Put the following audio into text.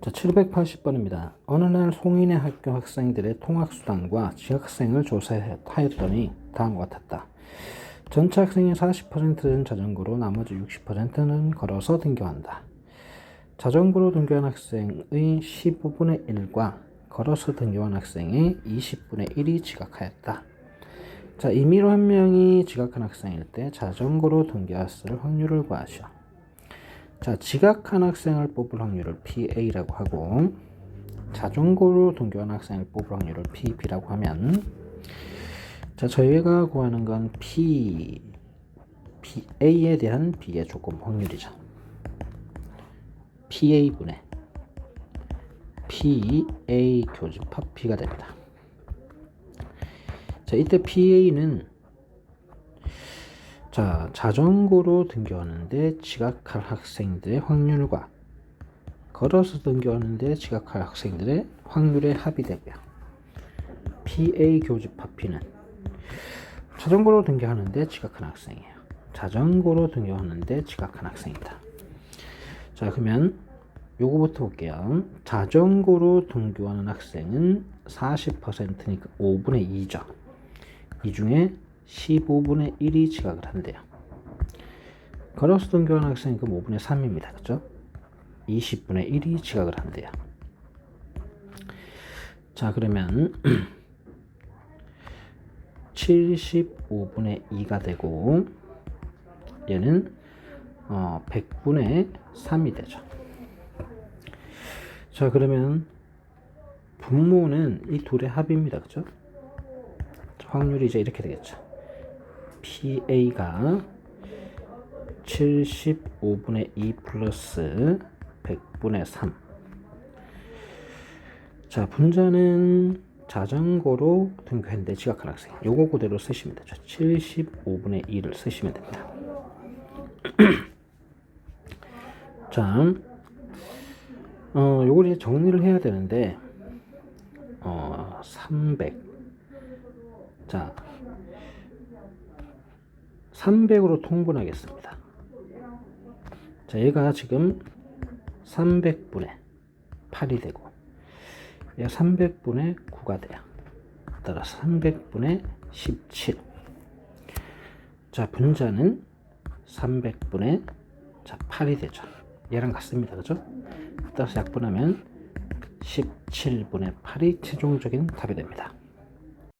자, 780번입니다. 어느 날 송인의 학교 학생들의 통학수단과 지학생을 조사하였더니 다음과 같았다. 전체 학생의 40%는 자전거로 나머지 60%는 걸어서 등교한다. 자전거로 등교한 학생의 15분의 1과 걸어서 등교한 학생의 20분의 1이 지각하였다. 자, 임의로 한 명이 지각한 학생일 때 자전거로 등교했을 확률을 구하시오. 자, 지각한 학생을 뽑을 확률을 PA라고 하고 자전거로 등교한 학생을 뽑을 확률을 PB라고 하면 자, 저희가 구하는 건 P, P A에 대한 B의 조건 확률이죠. PA분의 PA 교집합 B가 됩니다. 자, 이때 PA는 자, 자전거로 등교하는데 지각할 학생들의 확률과 걸어서 등교하는데 지각할 학생들의 확률의 합이 되고요. PA 교집합 P는 자전거로 등교하는데 지각한 학생이에요. 자전거로 등교하는데 지각한 학생이다. 자, 그러면 요거부터 볼게요. 자전거로 등교하는 학생은 40%니까 5분의 2죠. 이 중에 15분의 1이 지각을 한대요. 걸어서 등교하는 학생은 그 5분의 3입니다. 그죠? 20분의 1이 지각을 한대요. 자, 그러면 75분의 2가 되고 얘는 어, 100분의 3이 되죠. 자, 그러면 분모는 이 둘의 합입니다. 그죠? 확률이 이제 이렇게 되겠죠. PA가 75분의 2 플러스 100분의 3. 자, 분자는 자전거로 등교했는데 지각한 학생. 요거 그대로 쓰시면 되죠. 75분의 2를 쓰시면 됩니다. 자, 어, 요걸 이제 정리를 해야 되는데, 어, 300. 자, 300으로 통분하겠습니다. 자, 얘가 지금 300분의 8이 되고, 얘가 300분의 9가 돼요. 따라서 300분의 17. 자, 분자는 300분의 자, 8이 되죠. 얘랑 같습니다. 그죠? 따라서 약분하면 17분의 8이 최종적인 답이 됩니다.